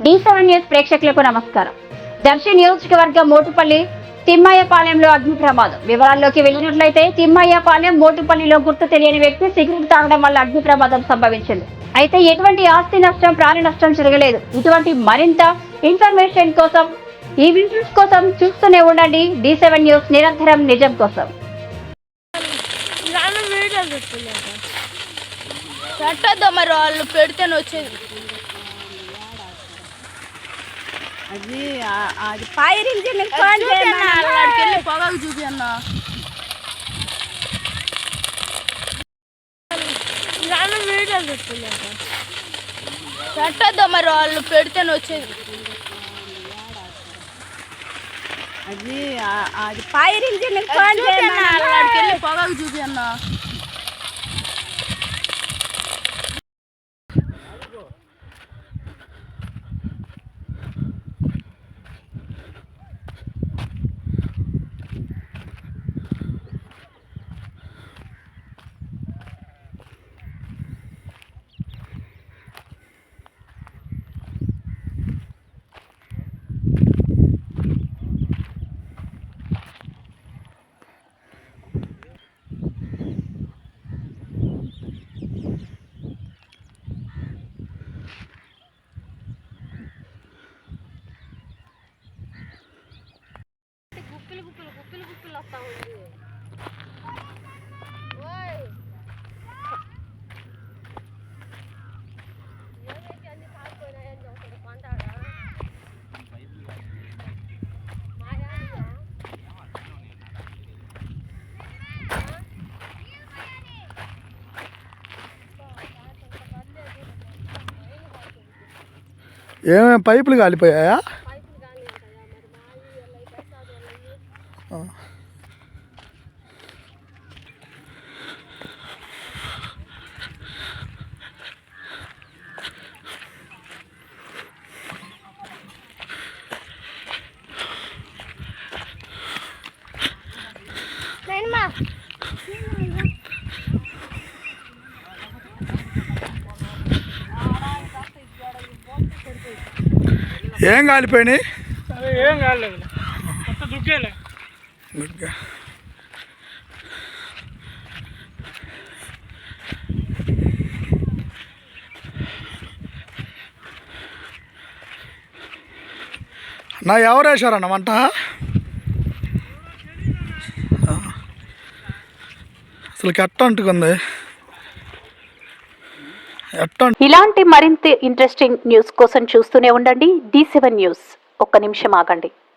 D seven news ప్రేక్షకులకు నమస్కారం. దర్శి నియోజకవర్గం మోటుపల్లి తిమ్మయ్యపాలెంలో అగ్ని ప్రమాదం. వివరాల్లోకి వెళ్ళినట్లయితే తిమ్మయ్యపాలెం మోటుపల్లిలో గుర్తు తెలియని వ్యక్తి సిగరెట్ తాగడం వల్ల అగ్ని ప్రమాదం సంభవించింది. అయితే ఎటువంటి ఆస్తి నష్టం ప్రాణ నష్టం జరగలేదు. ఇటువంటి మరింత ఇన్ఫర్మేషన్ కోసం ఈ వీడియోస్ కోసం చూస్తూనే ఉండండి డి సెవెన్ న్యూస్ నిరంతరం నిజం కోసం. పెట్టద్దు మరి వాళ్ళు పెడితేనే వచ్చేది. అది ఆ- అది ఫైర్ ఇంజిన్ ఫోన్ వెళ్ళి పొగకు చూపి అన్న. నాన్న వీడియో పెట్టుకున్నాక పెట్టద్దు మరి వాళ్ళు పెడితేనే వచ్చేది. అది ఆ- అది ఫైర్ ఇంజిన్ ఫోన్ అక్కడికి వెళ్ళి పొగకు చూపి అన్న ఏమేమి పైపులు కాలిపోయాయా? ఏం కాలిపోయినాయి అదే ఏం కాలేదు కొత్త గుడ్గా నా ఎవరు వేశారన్న వంట? అసలు ఎట్ట అంటుకుంది? ఇలాంటి మరింత ఇంట్రెస్టింగ్ న్యూస్ కోసం చూస్తూనే ఉండండి. D seven news. ఒక్క నిమిషం ఆగండి.